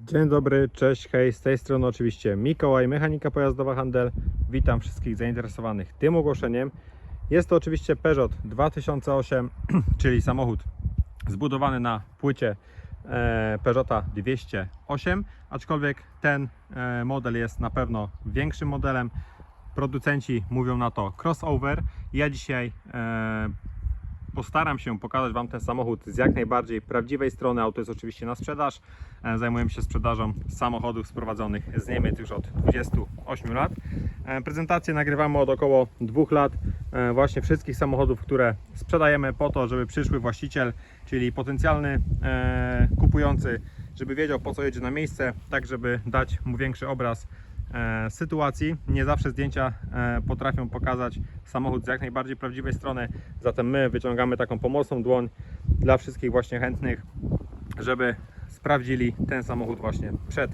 Dzień dobry, cześć, hej, z tej strony oczywiście Mikołaj, Mechanika Pojazdowa Handel. Witam wszystkich zainteresowanych tym ogłoszeniem. Jest to oczywiście Peugeot 2008, czyli samochód zbudowany na płycie e, Peugeota 208, aczkolwiek ten e, model jest na pewno większym modelem. Producenci mówią na to crossover. Ja dzisiaj e, postaram się pokazać Wam ten samochód z jak najbardziej prawdziwej strony. Auto jest oczywiście na sprzedaż. E, Zajmujemy się sprzedażą samochodów sprowadzonych z Niemiec już od 28 lat. E, Prezentację nagrywamy od około dwóch lat. e, Właśnie wszystkich samochodów, które sprzedajemy po to, żeby przyszły właściciel, czyli potencjalny kupujący, żeby wiedział po co jedzie na miejsce, tak żeby dać mu większy obraz sytuacji. Nie zawsze zdjęcia e, potrafią pokazać samochód z jak najbardziej prawdziwej strony, zatem my wyciągamy taką pomocną dłoń dla wszystkich właśnie chętnych, żeby sprawdzili ten samochód właśnie przed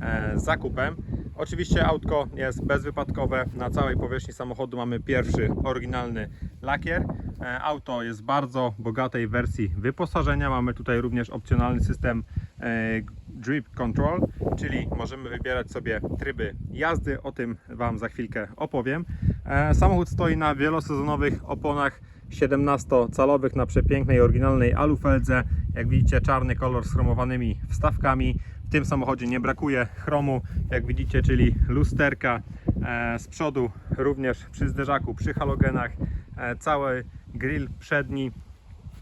e, zakupem. Oczywiście autko jest bezwypadkowe. Na całej powierzchni samochodu mamy pierwszy oryginalny lakier. E, auto jest w bardzo bogatej wersji wyposażenia. Mamy tutaj również opcjonalny system e, Drip Control, czyli możemy wybierać sobie tryby jazdy. O tym Wam za chwilkę opowiem. E, Samochód stoi na wielosezonowych oponach 17-calowych na przepięknej, oryginalnej alufeldze. Jak widzicie, czarny kolor z chromowanymi wstawkami. W tym samochodzie nie brakuje chromu, jak widzicie, czyli lusterka e, z przodu, również przy zderzaku, przy halogenach. E, cały grill przedni,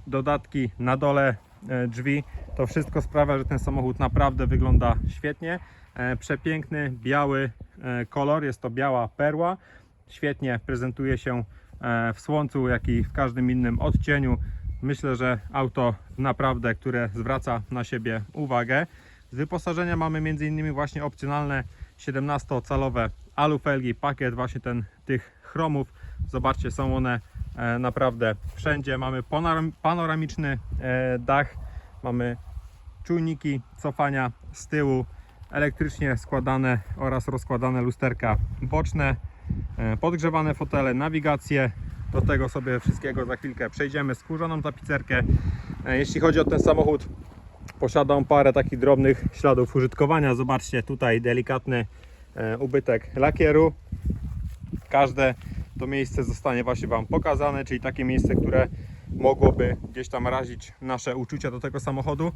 dodatki na dole drzwi. To wszystko sprawia, że ten samochód naprawdę wygląda świetnie. E, Przepiękny, biały e, kolor, jest to biała perła. Świetnie prezentuje się e, w słońcu, jak i w każdym innym odcieniu. Myślę, że auto naprawdę, które zwraca na siebie uwagę. Z wyposażenia mamy m.in. właśnie opcjonalne 17-calowe alufelgi, pakiet właśnie ten tych chromów. Zobaczcie, są one naprawdę wszędzie. Mamy panoram- panoramiczny dach, mamy czujniki cofania z tyłu, elektrycznie składane oraz rozkładane lusterka boczne, e, podgrzewane fotele, nawigację. Do tego sobie wszystkiego za chwilkę przejdziemy. Skórzoną tapicerkę. E, Jeśli chodzi o ten samochód, posiada on parę takich drobnych śladów użytkowania. Zobaczcie tutaj delikatny e, ubytek lakieru. Każde to miejsce zostanie właśnie Wam pokazane, czyli takie miejsce, które mogłoby gdzieś tam razić nasze uczucia do tego samochodu.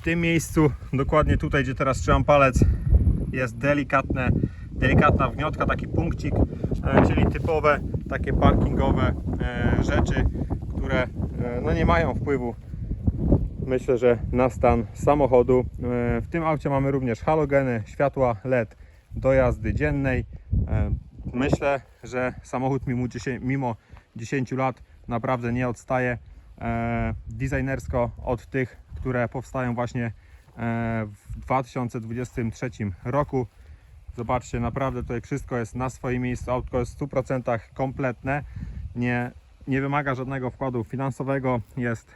W tym miejscu, dokładnie tutaj, gdzie teraz trzymam palec, jest delikatne, delikatna wniotka, taki punkcik, e, czyli typowe takie parkingowe e, rzeczy, które e, no nie mają wpływu myślę, że na stan samochodu. W tym aucie mamy również halogeny, światła LED do jazdy dziennej. Myślę, że samochód mimo 10, mimo 10 lat naprawdę nie odstaje designersko od tych, które powstają właśnie e, w 2023 roku. Zobaczcie, naprawdę tutaj wszystko jest na swoim miejscu. Autko jest w 100% kompletne. Nie, nie wymaga żadnego wkładu finansowego. Jest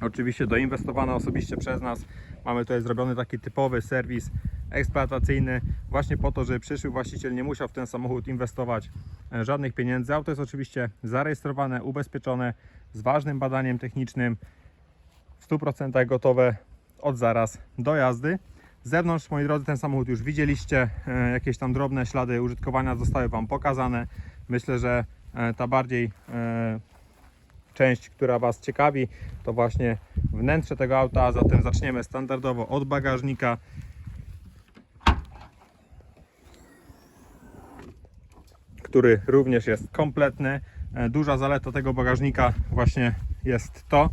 oczywiście doinwestowane osobiście przez nas. Mamy tutaj zrobiony taki typowy serwis eksploatacyjny, właśnie po to, żeby przyszły właściciel nie musiał w ten samochód inwestować e, żadnych pieniędzy. Auto jest oczywiście zarejestrowane, ubezpieczone z ważnym badaniem technicznym, 100% gotowe od zaraz do jazdy. Z zewnątrz, moi drodzy, ten samochód już widzieliście, e, jakieś tam drobne ślady użytkowania zostały Wam pokazane. Myślę, że e, ta bardziej e, część, która Was ciekawi, to właśnie wnętrze tego auta. Zatem zaczniemy standardowo od bagażnika. Który również jest kompletny. Duża zaleta tego bagażnika właśnie jest to,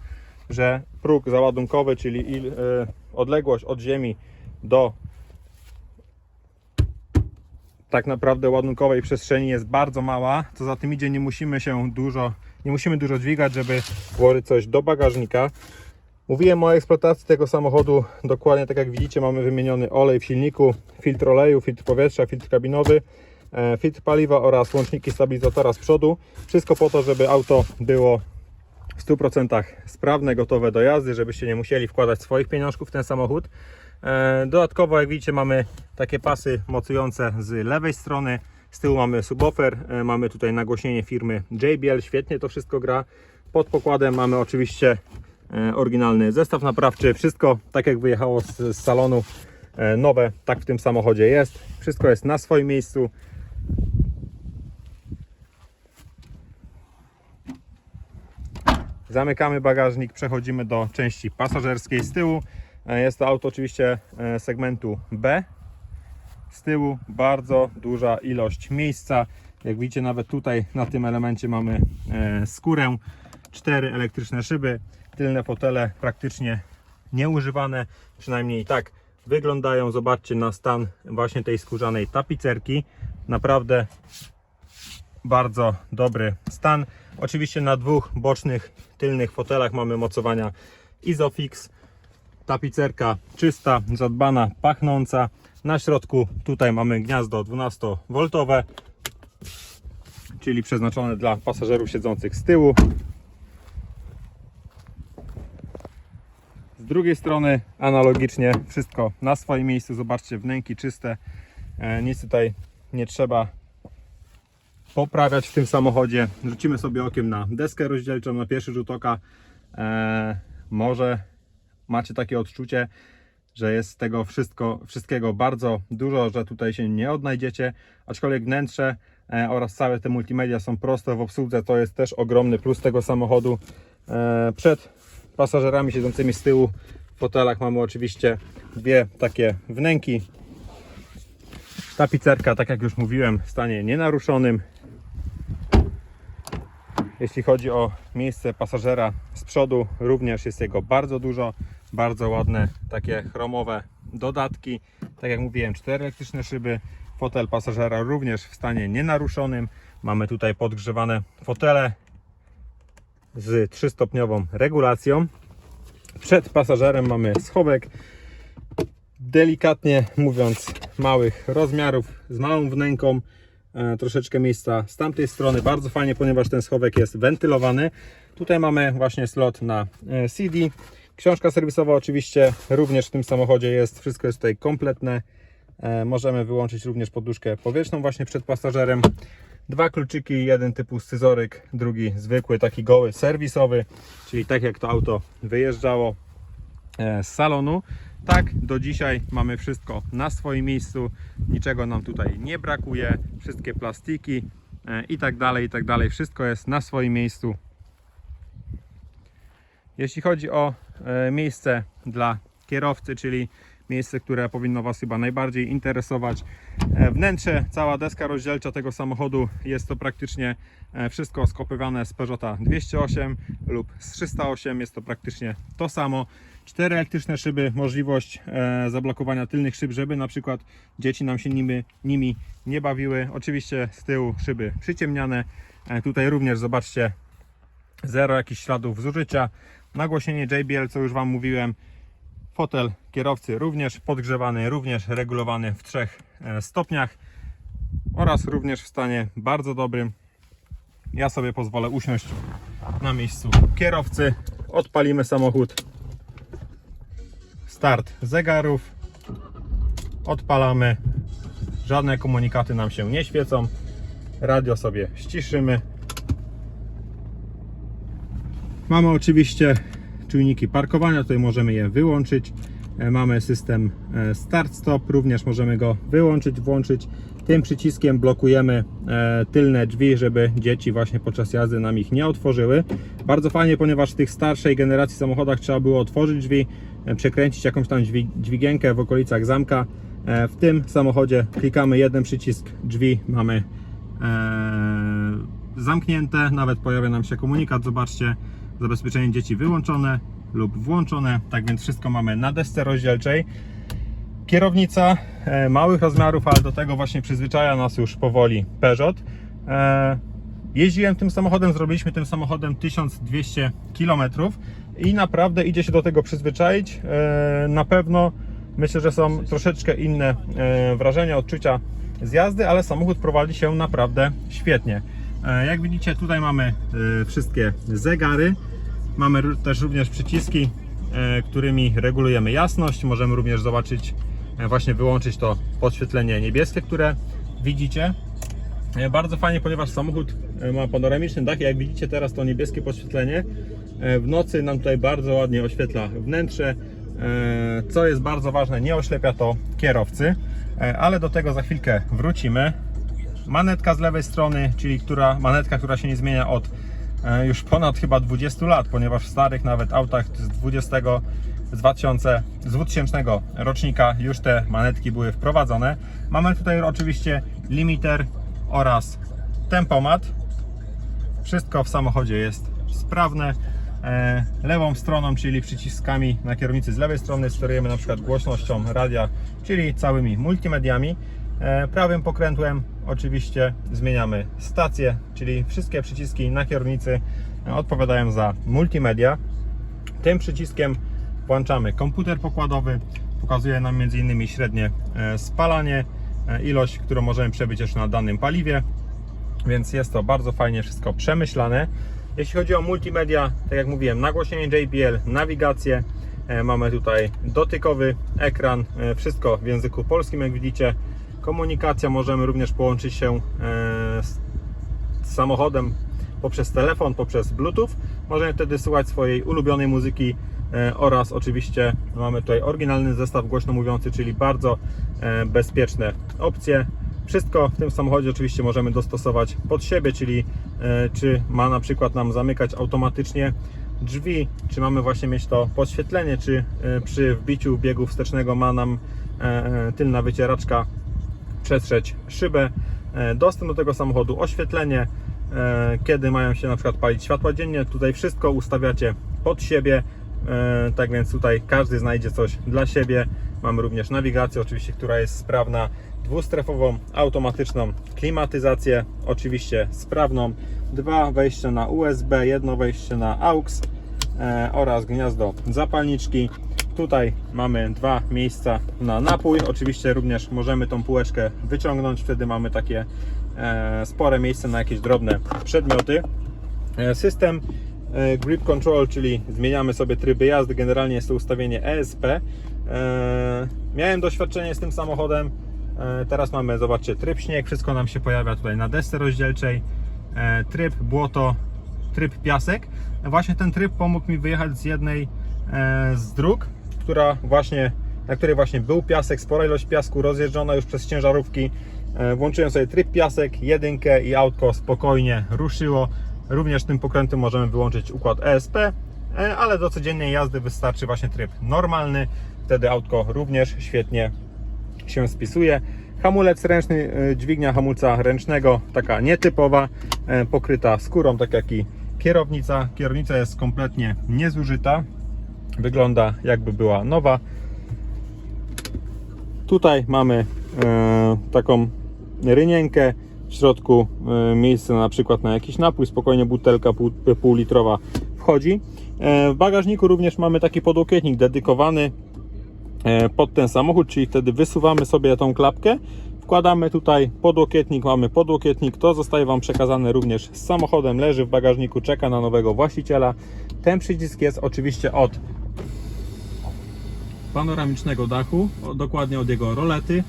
że próg załadunkowy, czyli il, e, odległość od ziemi do tak naprawdę ładunkowej przestrzeni jest bardzo mała. Co za tym idzie, nie musimy się dużo, nie musimy dużo dźwigać, żeby włożyć coś do bagażnika. Mówiłem o eksploatacji tego samochodu. Dokładnie tak jak widzicie, mamy wymieniony olej w silniku, filtr oleju, filtr powietrza, filtr kabinowy, e, filtr paliwa oraz łączniki stabilizatora z przodu. Wszystko po to, żeby auto było w 100% sprawne, gotowe do jazdy, żebyście nie musieli wkładać swoich pieniążków w ten samochód. E, Dodatkowo, jak widzicie, mamy takie pasy mocujące z lewej strony. Z tyłu mamy subwoofer, e, mamy tutaj nagłośnienie firmy JBL, świetnie to wszystko gra. Pod pokładem mamy oczywiście e, oryginalny zestaw naprawczy. Wszystko tak jak wyjechało z, z salonu nowe, tak w tym samochodzie jest. Wszystko jest na swoim miejscu. Zamykamy bagażnik, przechodzimy do części pasażerskiej z tyłu. E, Jest to auto oczywiście e, segmentu B. Z tyłu bardzo duża ilość miejsca. Jak widzicie, nawet tutaj na tym elemencie mamy e, skórę. Cztery elektryczne szyby, tylne fotele praktycznie nieużywane, przynajmniej tak wyglądają. Zobaczcie na stan właśnie tej skórzanej tapicerki. Naprawdę bardzo dobry stan. Oczywiście na dwóch bocznych tylnych fotelach mamy mocowania Isofix. Tapicerka czysta, zadbana, pachnąca. Na środku tutaj mamy gniazdo 12V, czyli przeznaczone dla pasażerów siedzących z tyłu. Z drugiej strony analogicznie wszystko na swoim miejscu. Zobaczcie, wnęki czyste. E, Nic tutaj nie trzeba poprawiać w tym samochodzie. Rzucimy sobie okiem na deskę rozdzielczą na pierwszy rzut oka. E, może macie takie odczucie, że jest tego wszystko, wszystkiego bardzo dużo, że tutaj się nie odnajdziecie, aczkolwiek wnętrze e, oraz całe te multimedia są proste w obsłudze, to jest też ogromny plus tego samochodu. E, przed pasażerami siedzącymi z tyłu w fotelach mamy oczywiście dwie takie wnęki. Tapicerka, tak jak już mówiłem, w stanie nienaruszonym. Jeśli chodzi o miejsce pasażera z przodu, również jest jego bardzo dużo, bardzo ładne takie chromowe dodatki. Tak jak mówiłem, cztery elektryczne szyby, fotel pasażera również w stanie nienaruszonym. Mamy tutaj podgrzewane fotele z trzystopniową regulacją. Przed pasażerem mamy schowek, delikatnie mówiąc małych rozmiarów, z małą wnęką, troszeczkę miejsca z tamtej strony. Bardzo fajnie, ponieważ ten schowek jest wentylowany. Tutaj mamy właśnie slot na e, CD. Książka serwisowa oczywiście również w tym samochodzie jest. Wszystko jest tutaj kompletne. E, Możemy wyłączyć również poduszkę powietrzną właśnie przed pasażerem. Dwa kluczyki, jeden typu scyzoryk, drugi zwykły, taki goły, serwisowy, czyli tak jak to auto wyjeżdżało e, z salonu. Tak, do dzisiaj mamy wszystko na swoim miejscu, niczego nam tutaj nie brakuje, wszystkie plastiki e, i tak dalej, i tak dalej, wszystko jest na swoim miejscu. Jeśli chodzi o e, miejsce dla kierowcy, czyli miejsce, które powinno Was chyba najbardziej interesować. E, Wnętrze, cała deska rozdzielcza tego samochodu jest to praktycznie wszystko skopiowane z Peugeota 208 lub z 308. Jest to praktycznie to samo. Cztery elektryczne szyby, możliwość e, zablokowania tylnych szyb, żeby na przykład dzieci nam się nimi, nimi nie bawiły. Oczywiście z tyłu szyby przyciemniane. E, Tutaj również zobaczcie zero jakichś śladów zużycia. Nagłośnienie JBL, co już Wam mówiłem. Fotel kierowcy również podgrzewany, również regulowany w trzech e, stopniach oraz również w stanie bardzo dobrym. Ja sobie pozwolę usiąść na miejscu kierowcy. Odpalimy samochód. Start zegarów. Odpalamy. Żadne komunikaty nam się nie świecą. Radio sobie ściszymy. Mamy oczywiście czujniki parkowania, tutaj możemy je wyłączyć. E, Mamy system e, start-stop, również możemy go wyłączyć, włączyć. Tym przyciskiem blokujemy e, tylne drzwi, żeby dzieci właśnie podczas jazdy nam ich nie otworzyły. Bardzo fajnie, ponieważ w tych starszej generacji samochodach trzeba było otworzyć drzwi, przekręcić jakąś tam dźwig- dźwigienkę w okolicach zamka. E, W tym samochodzie klikamy jeden przycisk, drzwi mamy e, zamknięte, nawet pojawia nam się komunikat, zobaczcie, zabezpieczenie dzieci wyłączone lub włączone, tak więc wszystko mamy na desce rozdzielczej. Kierownica e, małych rozmiarów, ale do tego właśnie przyzwyczaja nas już powoli Peugeot. Jeździłem tym samochodem, zrobiliśmy tym samochodem 1200 km i naprawdę idzie się do tego przyzwyczaić. E, na pewno myślę, że są troszeczkę inne e, wrażenia, odczucia z jazdy, ale samochód prowadzi się naprawdę świetnie. E, Jak widzicie, tutaj mamy wszystkie zegary. Mamy też również przyciski, którymi regulujemy jasność. Możemy również zobaczyć, właśnie wyłączyć to podświetlenie niebieskie, które widzicie. E, Bardzo fajnie, ponieważ samochód e, ma panoramiczny dach. Jak widzicie teraz to niebieskie podświetlenie E, W nocy nam tutaj bardzo ładnie oświetla wnętrze. Co jest bardzo ważne, nie oślepia to kierowcy, ale do tego za chwilkę wrócimy. Manetka z lewej strony, czyli która, manetka, która się nie zmienia od już ponad chyba 20 lat, ponieważ w starych nawet autach z 20, z 2000, z 2000 rocznika już te manetki były wprowadzone. Mamy tutaj oczywiście limiter oraz tempomat. Wszystko w samochodzie jest sprawne. E, Lewą stroną, czyli przyciskami na kierownicy z lewej strony sterujemy na przykład głośnością radia, czyli całymi multimediami. E, Prawym pokrętłem oczywiście zmieniamy stację, czyli wszystkie przyciski na kierownicy e, odpowiadają za multimedia. Tym przyciskiem włączamy komputer pokładowy. Pokazuje nam m.in. średnie spalanie, ilość, którą możemy przebyć jeszcze na danym paliwie więc jest to bardzo fajnie wszystko przemyślane. Jeśli chodzi o multimedia, tak jak mówiłem, nagłośnienie JBL, nawigację, e, mamy tutaj dotykowy ekran, e, wszystko w języku polskim, jak widzicie. Komunikacja możemy również połączyć się e, z samochodem poprzez telefon, poprzez Bluetooth. Możemy wtedy słuchać swojej ulubionej muzyki e, oraz oczywiście mamy tutaj oryginalny zestaw głośno mówiący, czyli bardzo e, bezpieczne opcje. Wszystko w tym samochodzie oczywiście możemy dostosować pod siebie, czyli e, czy ma na przykład nam zamykać automatycznie drzwi, czy mamy właśnie mieć to podświetlenie, czy przy wbiciu biegu wstecznego ma nam tylna wycieraczka przetrzeć szybę, dostęp do tego samochodu, oświetlenie, kiedy mają się na przykład palić światła dziennie. Tutaj wszystko ustawiacie pod siebie, e, tak więc tutaj każdy znajdzie coś dla siebie. Mamy również nawigację, oczywiście, która jest sprawna, dwustrefową, automatyczną klimatyzację, oczywiście sprawną, dwa wejścia na USB, jedno wejście na AUX e, oraz gniazdo zapalniczki. Tutaj mamy dwa miejsca na napój. Oczywiście również możemy tą półeczkę wyciągnąć, wtedy mamy takie e, spore miejsce na jakieś drobne przedmioty. E, System e, Grip Control, czyli zmieniamy sobie tryby jazdy. Generalnie jest to ustawienie ESP. Miałem doświadczenie z tym samochodem. Teraz mamy, zobaczcie, tryb śnieg. Wszystko nam się pojawia tutaj na desce rozdzielczej. Tryb błoto, tryb piasek. Właśnie ten tryb pomógł mi wyjechać z jednej z dróg, która właśnie, na której właśnie był piasek, spora ilość piasku rozjeżdżona już przez ciężarówki. E, Włączyłem sobie tryb piasek, jedynkę i autko spokojnie ruszyło. Również tym pokrętem możemy wyłączyć układ ESP, e, ale do codziennej jazdy wystarczy właśnie tryb normalny. Wtedy autko również świetnie się spisuje. Hamulec ręczny, e, dźwignia hamulca ręcznego, taka nietypowa, pokryta skórą, tak jak i kierownica. Kierownica jest kompletnie niezużyta, wygląda jakby była nowa. Tutaj mamy e, taką rynienkę, w środku e, miejsce na przykład na jakiś napój, spokojnie butelka pół, pół litrowa wchodzi. E, w bagażniku również mamy taki podłokietnik dedykowany pod ten samochód, czyli wtedy wysuwamy sobie tą klapkę, wkładamy tutaj podłokietnik, mamy podłokietnik, to zostaje Wam przekazane również z samochodem, leży w bagażniku, czeka na nowego właściciela. Ten przycisk jest oczywiście od panoramicznego dachu, dokładnie od jego rolety.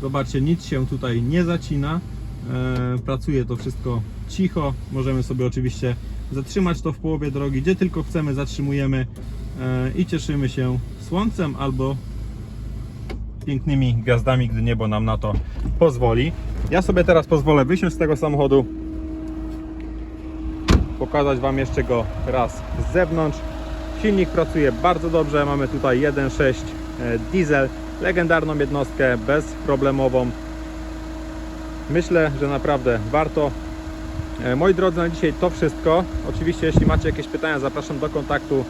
Zobaczcie, nic się tutaj nie zacina. E, pracuje to wszystko cicho. Możemy sobie oczywiście zatrzymać to w połowie drogi, gdzie tylko chcemy, zatrzymujemy e, i cieszymy się słońcem albo pięknymi gwiazdami, gdy niebo nam na to pozwoli. Ja sobie teraz pozwolę wysiąść z tego samochodu, pokazać Wam jeszcze go raz z zewnątrz. Silnik pracuje bardzo dobrze, mamy tutaj 1.6 e, diesel, legendarną jednostkę, bezproblemową. Myślę, że naprawdę warto. E, Moi drodzy, na dzisiaj to wszystko. Oczywiście, jeśli macie jakieś pytania, zapraszam do kontaktu.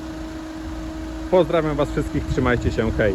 Pozdrawiam Was wszystkich, trzymajcie się, hej!